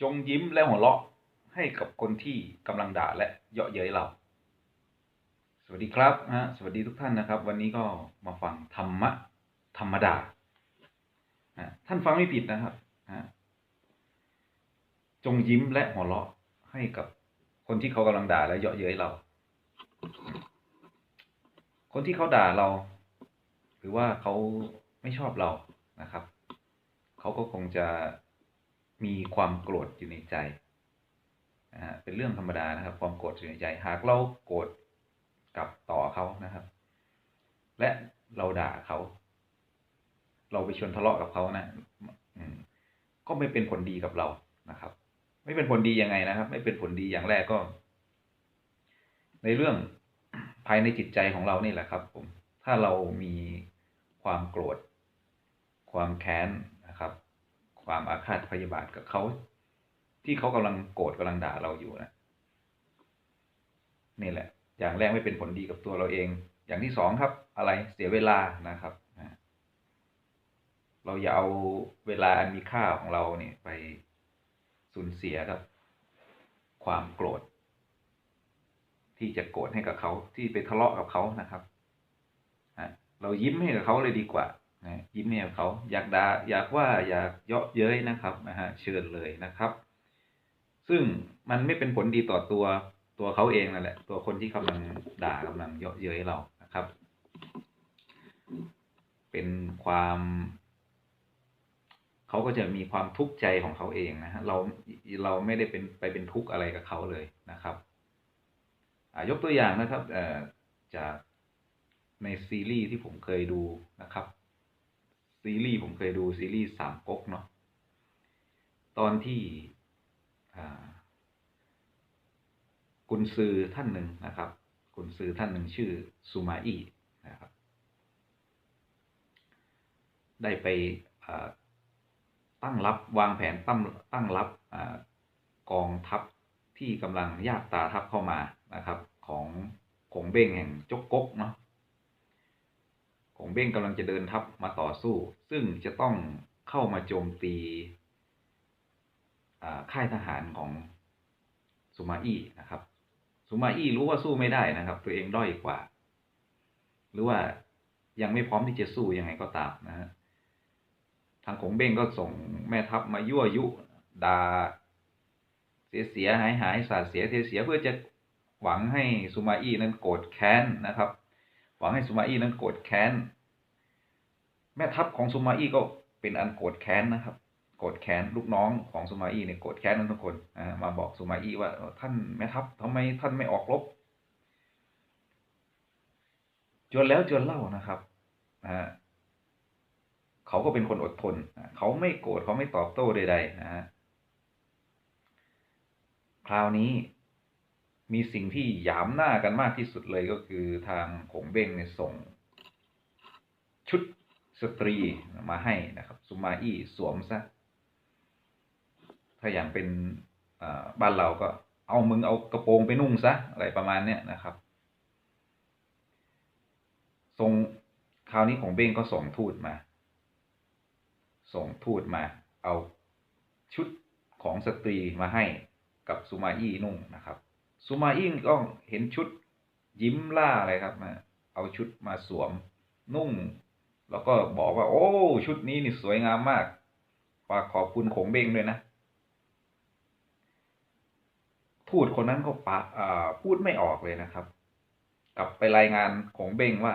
จงยิ้มและหัวเราะให้กับคนที่กำลังด่าและเยาะเย้ยเรา สวัสดีครับฮะสวัสดีทุกท่านนะครับ วันนี้ก็มาฟังธรรมะธรรมดาท่านฟังไม่ผิดนะครับจงยิ้มและหัวเราะให้กับคนที่เขากำลังด่าและเยาะเย้ยเรา คนที่เขาด่าเรา หรือว่าเขาไม่ชอบเรานะครับ เขาก็คงจะ มีความโกรธอยู่ในใจนะฮะเป็นเรื่องธรรมดานะครับ ความโกรธอยู่ในใจ หากเราโกรธกลับต่อเขานะครับ และเราด่าเขา เราไปชวนทะเลาะกับเขานะก็ไม่เป็นผลดีกับเรานะครับ ไม่เป็นผลดียังไงนะครับ ไม่เป็นผลดีอย่างแรกก็ ในเรื่องภายในจิตใจของเรานี่แหละครับ ผม ถ้าเรามีความโกรธ ความแค้นนะครับ ความอาฆาตพยาบาทกับเขาที่เขากำลังโกรธกำลังด่าเราอยู่นะนี่แหละ อย่างแรกไม่เป็นผลดีกับตัวเราเอง อย่างที่สองครับ อะไรเสียเวลานะครับนะเราอย่าเอาเวลาอันมีค่าของเราเนี่ยไปสูญเสียกับ ความโกรธ ที่จะโกรธให้กับเขาที่ไปทะเลาะกับเขานะครับอะเรายิ้มให้กับเขาเลยดีกว่า นะยิ้มให้เขาอยากด่าอยากว่าอยากเยาะเย้ยนะครับนะฮะเชิญเลยนะครับ ซึ่งมันไม่เป็นผลดีต่อตัวตัวเขาเองนั่นแหละ ตัวคนที่กำลังด่ากำลังเยาะเย้ยเรานะครับ เป็นความเขาก็จะมีความทุกข์ใจของเขาเองนะฮะเราเราไม่ได้เป็นไปเป็นทุกข์อะไรกับเขาเลยนะครับยกตัวอย่างนะครับเอ่อจากในซีรีส์ที่ผมเคยดูนะครับ ซีรีส์ผมเคยดูซีรีส์สามก๊กเนาะตอนที่กุนซือท่านหนึ่งนะครับ กุนซือท่านหนึ่งชื่อซูมาอี้นะครับ ได้ไปตั้งรับวางแผนตั้งตั้งรับอกองทัพที่กำลังยากตาทัพเข้ามานะครับ ของขงเบ้งแห่งจกกกเนาะ เบ้งกำลังจะเดินทัพมาต่อสู้ ซึ่งจะต้องเข้ามาโจมตีอ่าค่ายทหารของซูมาอี้นะครับซูมาอี้รู้ว่าสู้ไม่ได้นะครับ ตัวเองด้อยกว่า หรือว่ายังไม่พร้อมที่จะสู้ยังไงก็ตามนะฮะทางขงเบ้งก็ส่งแม่ทัพมายั่วยุดาเสียเสียหายหายสาดเสียเสียเสียเพื่อจะหวังให้ซูมาอี้นั้นโกรธแค้นนะครับ หวังให้ซูมาอี้นั้นโกรธแค้น แม่ทัพของซูมาอี้ก็เป็นอันโกรธแค้นนะครับ โกรธแค้นลูกน้องของซูมาอี้เนี่ยโกรธแค้นนั้นทุกคนอ่ามาบอกซูมาอี้ว่าท่านแม่ทัพทำไมท่านไม่ออกรบจนแล้วจนเล่านะครับอ่าเขาก็เป็นคนอดทน เขาไม่โกรธเขาไม่ตอบโต้ใดๆนะฮะคราวนี้มีสิ่งที่หยามหน้ากันมากที่สุดเลยก็คือทางขงเบ้งเนี่ยส่ง ชุด สตรีมาให้นะครับสุมาอี้สวมซะ ถ้าอย่างเป็นบ้านเราก็เอามึงเอากระโปรงไปนุ่งซะอะไรประมาณเนี้ยนะครับส่งคราวนี้ของเบ้งก็ส่งทูตมา ส่งทูตมา เอาชุดของสตรีมาให้กับซูมาอี้นุ่งนะครับซูมาอี้ก็เห็นชุดยิ้มล่าอะไรครับมาเอาชุดมาสวมนุ่ง แล้วก็บอกว่า โอ้ ชุดนี้นี่สวยงามมากฝากขอบคุณขงเบงด้วยนะทูตคนนั้นก็ปะอ่าพูดไม่ออกเลยนะครับ กลับไปรายงานขงเบงว่า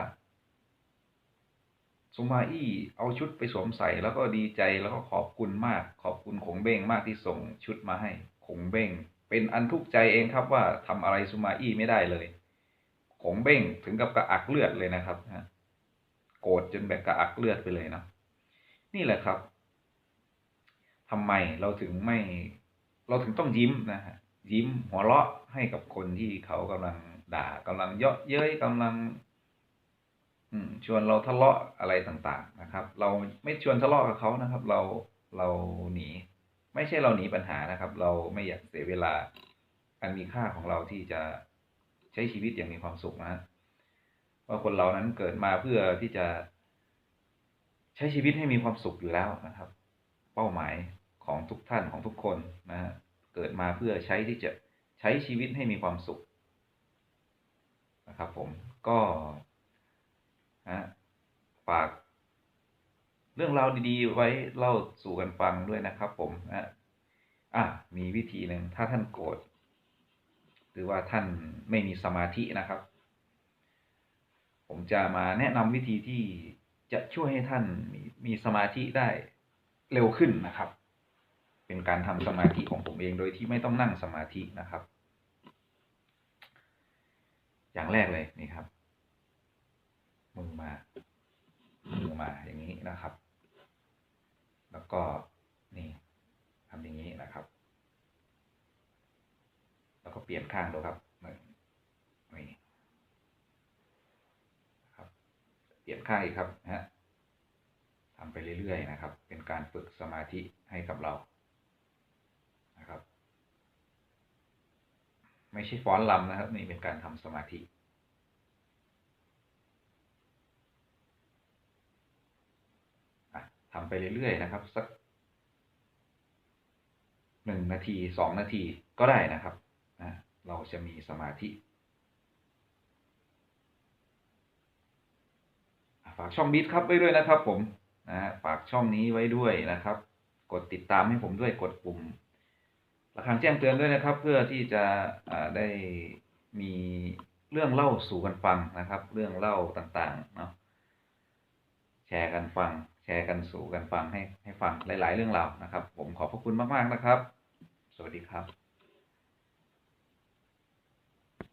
ซูมาอี้เอาชุดไปสวมใส่แล้วก็ดีใจแล้วก็ขอบคุณมาก ขอบคุณขงเบงมากที่ส่งชุดมาให้ขงเบงเป็นอันทุกข์ใจเองครับว่าทำอะไรซูมาอี้ไม่ได้เลยขงเบงถึงกับกระอักเลือดเลยนะครับนะ โกรธจนแบบกระอักเลือดไปเลยเนาะนี่แหละครับทำไมเราถึงไม่ เราถึงต้องยิ้มนะฮะยิ้มหัวเราะให้กับคนที่เขากำลังด่ากำลังเยาะเย้ยกำลัง อืม ชวนเราทะเลาะอะไรต่างๆนะครับ เราไม่ชวนทะเลาะกับเขานะครับ เราเราหนี ไม่ใช่เราหนีปัญหานะครับ เราไม่อยากเสียเวลา อันมีค่าของเราที่จะใช้ชีวิตอย่างมีความสุขนะฮะ ว่าคนเรานั้นเกิดมาเพื่อที่จะใช้ชีวิตให้มีความสุขอยู่แล้วนะครับ เป้าหมายของทุกท่านของทุกคนนะฮะเกิดมาเพื่อใช้ที่จะใช้ชีวิตให้มีความสุขนะครับผมก็นะฝากเรื่องราวดีๆ ไว้เล่าสู่กันฟังด้วยนะครับผมนะอะมีวิธีหนึ่งถ้าท่านโกรธหรือว่าท่านไม่มีสมาธินะครับ ผมจะมาแนะนำวิธีที่จะช่วยให้ท่านมีมีสมาธิได้เร็วขึ้นนะครับ เป็นการทำสมาธิของผมเองโดยที่ไม่ต้องนั่งสมาธินะครับ อย่างแรกเลยนี่ครับมือมามือมาอย่างนี้นะครับ แล้วก็นี่ทำอย่างนี้นะครับ แล้วก็เปลี่ยนข้างดูครับหนึ่งนี่นะครับ เป ลี่ยนข้างอีกครับนะฮะทำไปเรื่อยๆนะครับ เป็นการฝึกสมาธิให้กับเรานะครับ ไม่ใช่ฟ้อนลำนะครับ นี่เป็นการทำสมาธิอะทำไปเรื่อยๆนะครับ สักหนึ่งนาทีสองนาทีก็ได้นะครับอะเราจะมีสมาธิอะ ฝากช่องบีทครับไว้ด้วยนะครับ ผมนะฮะฝากช่องนี้ไว้ด้วยนะครับ กดติดตามให้ผมด้วยกดปุ่มระฆังแจ้งเตือนด้วยนะครับ เพื่อที่จะได้มีเรื่องเล่าสู่กันฟังนะครับ เรื่องเล่าต่างๆเนาะแชร์กันฟัง แชร์กันสู่กันฟังให้ให้ฟังหลาย ๆ เรื่องราวนะครับ ผมขอบพระคุณมากๆนะครับ สวัสดีครับ